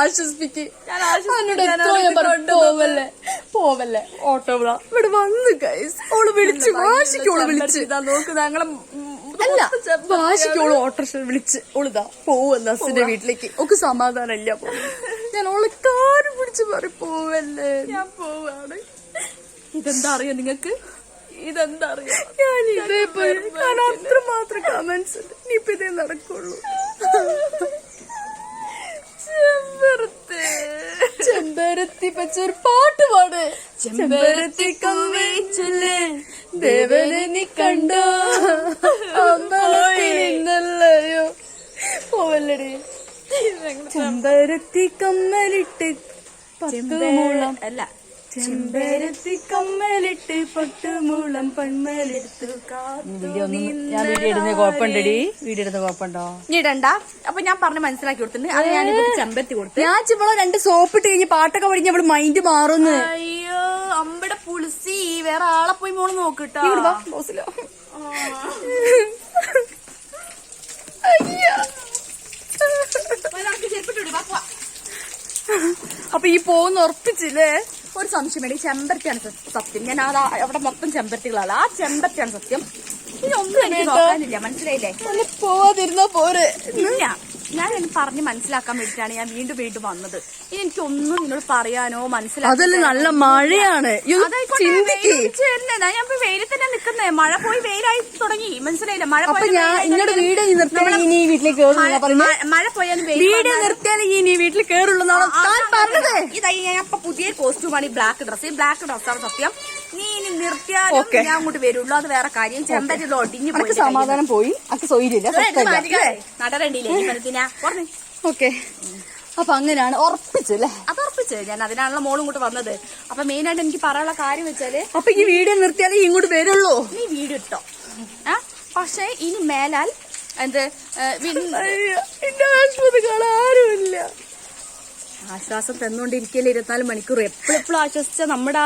ആശ്വസിപ്പിക്ക്. എത്രയോ പോവല്ലേ പോവല്ലേ. ഇവിടെ വന്ന് ഓൾ വിളിച്ച് വിളിച്ച്. നോക്ക് ഞങ്ങളെ അല്ല വാശിക്ക് ഓൾ ഓട്ടോറിക്ഷ വിളിച്ച്. ഓളിതാ പോവല്ല അസിന്റെ വീട്ടിലേക്ക്. ഒക്കെ സമാധാനം ഇല്ല പോ. ഞാൻ ഓളെ കാര് പിടിച്ച് പറ പോവല്ലേ. ഞാൻ പോവാണ്. ഇതെന്താ അറിയോ നിങ്ങക്ക് ഇതെന്താ ഞാൻ ഇതേപോലെ കാരണം അത്രമാത്രം കമന്റ്സ് ഉണ്ട്. ഇനിയിപ്പൊ ഇതേ നടക്കുള്ളൂ. ചെമ്പരത്ത്. ചെമ്പരത്തി പച്ചൊരു പാട്ട് പാട്. ചെമ്പരത്തി കവയിച്ചല്ലേ ദേവനെ നീ കണ്ടോ അമ്മയോ പോവല്ലടി. ചെമ്പരത്തി കമ്മലിട്ട് പത്തുമൂളം അല്ല ചെമ്പരത്തി കമ്മലിട്ട് പട്ടുമൂളം പൺമലെടുത്തു ഞാൻ വീഡിയോ ഇടുന്ന കുഴപ്പമുണ്ടടി. വീഡിയോ ഇടുന്ന കുഴപ്പമുണ്ടോ? ഇടണ്ട. അപ്പൊ ഞാൻ പറഞ്ഞ് മനസ്സിലാക്കി കൊടുത്തിട്ടുണ്ട്. അത് ഞാൻ ചെമ്പരത്തി കൊടുത്തു. ഞാൻ ചിവളെ രണ്ട് സോപ്പ് ഇട്ട് കഴിഞ്ഞ് പാട്ടൊക്കെ പഠിഞ്ഞ അവൾ മൈൻഡ് മാറുന്നു. അയ്യോ അമ്പടെ പുളിസി. വേറെ ആളെ പോയി മോൾ നോക്കിട്ടോ. അപ്പൊ ഈ പോകുന്ന ഉറപ്പിച്ചില്ലേ? ഒരു സംശയം വേണ്ടി. ചെമ്പരത്തിയാണ് സത്യം. ഞാൻ അത് അവിടെ മൊത്തം ചെമ്പരത്തികളാണ്. ആ ചെമ്പരത്തിയാണ് സത്യം. ഇനി ഒന്നും എനിക്ക് നോക്കാനില്ല. മനസ്സിലായില്ലേ? പോവാതിരുന്നോ പോര്. ഇല്ല. ഞാൻ എനിക്ക് പറഞ്ഞ് മനസ്സിലാക്കാൻ വേണ്ടിട്ടാണ് ഞാൻ വീണ്ടും വീണ്ടും വന്നത്. ഇനി എനിക്ക് ഒന്നും നിന്നോട് പറയാനോ മനസ്സിലാക്കാൻ നല്ല മഴയാണ്. ഞാൻ വെയിലിൽ തന്നെ നിക്കുന്നേ മഴ പോയി വെയിലായി തുടങ്ങി. മനസ്സിലായില്ല? മഴ പോയി വീട് വീട്ടിലേക്ക് മഴ- പോയാൽ വീഡിയോ നിർത്തിയാൽ ഇനി വീട്ടിൽ കേറുള്ളൂ ഇതായി ഞാൻ അപ്പൊ പുതിയ കോസ്റ്റ്യൂമാണ് ഈ ബ്ലാക്ക് ഡ്രസ് ഈ ബ്ലാക്ക് ഡ്രസ്സാണ് സത്യം. നീ ഇനി നിർത്തിയാലും ഞാൻ അങ്ങോട്ട് വരുള്ളൂ. അത് വേറെ കാര്യം. ചെമ്പരത്തി ഒടിഞ്ഞു പോയി സമാധാനം പോയി. പറഞ്ഞു ഓക്കെ അപ്പൊ അങ്ങനെയാണ് ഉറപ്പിച്ചല്ലേ അത് ഉറപ്പിച്ച് ഞാൻ അതിനാണല്ലോ മോളും ഇങ്ങോട്ട് വന്നത്. അപ്പൊ മെയിൻ ആയിട്ട് എനിക്ക് പറയാനുള്ള കാര്യം വെച്ചാൽ അപ്പൊ ഈ വീഡിയോ നിർത്തിയാലേ ഇങ്ങോട്ട് വരുള്ളൂ. നീ വീഡിയോ ഇട്ടോ. ആ? പക്ഷെ ഇനി മേലാൽ എന്ത് ഏ, വി- എന്റെ ആശുപത്രി കാണാൻ ആരുമില്ല. ആശ്വാസം തന്നുകൊണ്ടിരിക്കല്ലേ ഇരുപത്തിനാല് മണിക്കൂർ? എപ്പോഴെപ്പോഴും എപ്പോഴും ആശ്വസിച്ച നമ്മുടെ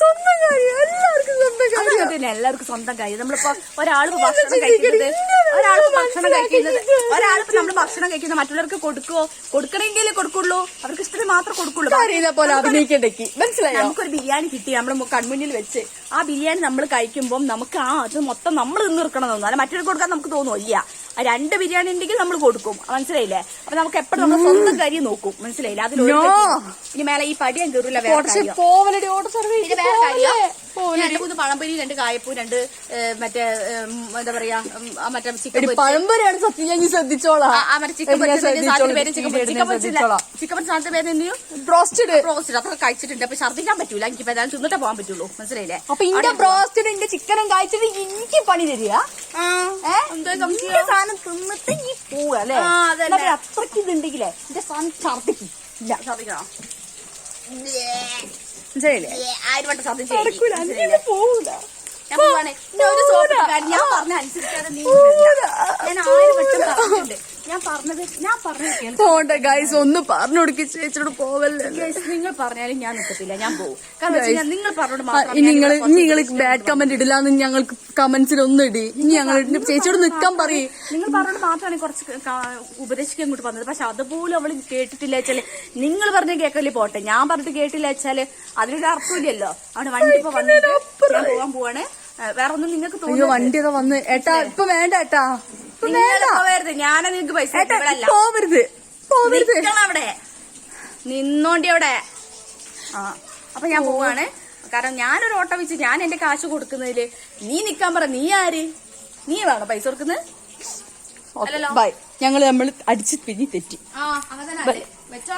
സ്വന്തം കാര്യം എല്ലാവർക്കും സ്വന്തം കാര്യം. അങ്ങനെ തന്നെ എല്ലാവർക്കും സ്വന്തം കാര്യം. നമ്മളിപ്പോ ഒരാൾക്ക് ഭക്ഷണം കഴിക്കുന്നത്? ഒരാൾക്ക് ഭക്ഷണം കഴിക്കുന്നത്? ഒരാൾക്ക് നമ്മൾ ഭക്ഷണം കഴിക്കുന്നത് മറ്റുള്ളവർക്ക് കൊടുക്കുവോ? കൊടുക്കണമെങ്കിലേ കൊടുക്കുള്ളൂ. അവർക്ക് ഇഷ്ടത്തിന് മാത്രം കൊടുക്കുള്ളൂ. കാര്യനെ പോലെ അഭിനയിക്കണ്ടേക്ക്. മനസ്സിലായോ? നമുക്കൊരു ബിരിയാണി കിട്ടി നമ്മുടെ കൺമുന്നിൽ വെച്ച്. ആ ബിരിയാണി നമ്മൾ കഴിക്കുമ്പോൾ നമുക്ക് ആ അത് മൊത്തം നമ്മൾ നിന്ന് നിർക്കണം തോന്നുന്നു അല്ല മറ്റൊരു കൊടുക്കാൻ നമുക്ക് തോന്നുമോ ഇല്ല. ആ രണ്ട് ബിരിയാണി ഉണ്ടെങ്കിൽ നമ്മൾ കൊടുക്കും. മനസ്സിലായില്ലേ? അപ്പൊ നമുക്ക് എപ്പോഴും നമ്മൾ സ്വന്തം കാര്യം നോക്കും. മനസ്സിലായില്ലേ? അതിലൊരു. ഇനി മേലെ ഈ പടി ഞാൻ കയറില്ല വേറെ കാര്യം. പഴംപൊരി രണ്ട് കായപ്പൂ രണ്ട് മറ്റേ എന്താ പറയാ മറ്റേ ചിക്കൻ പഴംപൊരിയാണ് സത്യം ഞാൻ ശ്രദ്ധിച്ചോളാം. മറ്റേ ചിക്കൻ ചിക്കൻ സാധനത്തിന്റെ പേര് എന്തെയോ ബ്രോസ്റ്റഡ്. റോസ്റ്റ് അതൊക്കെ കഴിച്ചിട്ടുണ്ട്. അപ്പൊ ഛർദ്ദിക്കാൻ പറ്റൂല. എനിക്കിപ്പോ ഏതായാലും തിന്നിട്ടേ പോകാൻ പറ്റുള്ളൂ. മനസ്സിലായില്ലേ? അപ്പൊ ഇന്റെ ബ്രോസ്റ്റഡ് ഇന്റെ ചിക്കനും കഴിച്ചിട്ട് എനിക്ക് പണി തരിക? സാധനം തിന്നിട്ട് ഈ പോവുക അല്ലേ? അത്രയ്ക്ക് ഇതുണ്ടെങ്കിലേ എന്റെ സാധനം ഛർദിക്കും ഇല്ല. ഛർദ്ദിക്കണോ മനസ്സിലായില്ലേ? ആയിരം വട്ടം ഛർദ്ദിച്ച് ചെയ്യില്ല. പോവൂല. ഞാൻ പോവാണേ. ഇനി ഒരു സോപ്പ് കാര്യം ഞാൻ പറഞ്ഞ അനുസരിച്ചാണ് നീ. ഞാൻ ആയിരം വട്ടം പറഞ്ഞിട്ടുണ്ട്. ഞാൻ പറഞ്ഞത് ഞാൻ പറഞ്ഞത് പോണ്ട ഗൈസ് ഒന്ന് പറഞ്ഞു കൊടുക്കി ചേച്ചിയോട് പോവല്ലേ? Guys, നിങ്ങൾ പറഞ്ഞാലും ഞാൻ നിൽക്കത്തില്ല ഞാൻ പോകും കാരണം നിങ്ങൾ പറഞ്ഞോട് നിങ്ങൾ നിങ്ങൾ ബാഡ് കമന്റ് ഇടില്ലാന്ന് ഞങ്ങൾക്ക് കമന്റ്സിൽ ഒന്നും ഇടി. ഇനി ഞങ്ങൾ ചേച്ചിയോട് നിക്കാൻ പറയും. നിങ്ങൾ പറഞ്ഞോട് മാത്രമാണ് കുറച്ച് ഉപദേശിക്കാൻ ഇങ്ങോട്ട് വന്നത്. പക്ഷെ അതുപോലും അവൾ കേട്ടിട്ടില്ല വെച്ചാൽ നിങ്ങൾ പറഞ്ഞ കേക്കല്ലേ പോട്ടെ. ഞാൻ പറഞ്ഞിട്ട് കേട്ടില്ല വെച്ചാൽ അതിലൊരു അർത്ഥമില്ലല്ലോ. അവിടെ വണ്ടി ഇപ്പൊ വന്നിട്ട് ഞാൻ പോകാൻ പോവാണ്. വേറെ ഒന്നും നിങ്ങൾക്ക് തോന്നുന്നു വണ്ടി അതാ വന്ന്. ഏട്ടാ ഇപ്പൊ വേണ്ട ഏട്ടാ. പോവരുത്. ഞാനാ നിങ്ങൾക്ക് പൈസ ഏട്ടാ ഇവളല്ല പോവരുത്. പോവരുത്. നിക്കണം അവിടെ നിന്നോണ്ടി അവിടെ ആ അപ്പൊ ഞാൻ പോവാണ്. കാരണം ഞാനൊരു ഓട്ടോ വെച്ച് ഞാൻ എന്റെ കാശ് കൊടുക്കുന്നതിൽ നീ നിക്കാൻ പറ. നീ ആര്? നീ വേണോ പൈസ കൊടുക്കുന്നത് ഞങ്ങൾ ബൈ. ഞങ്ങൾ നമ്മൾ അടിച്ച് പിന്നി തെറ്റി. ആ അങ്ങനെ വെച്ചോ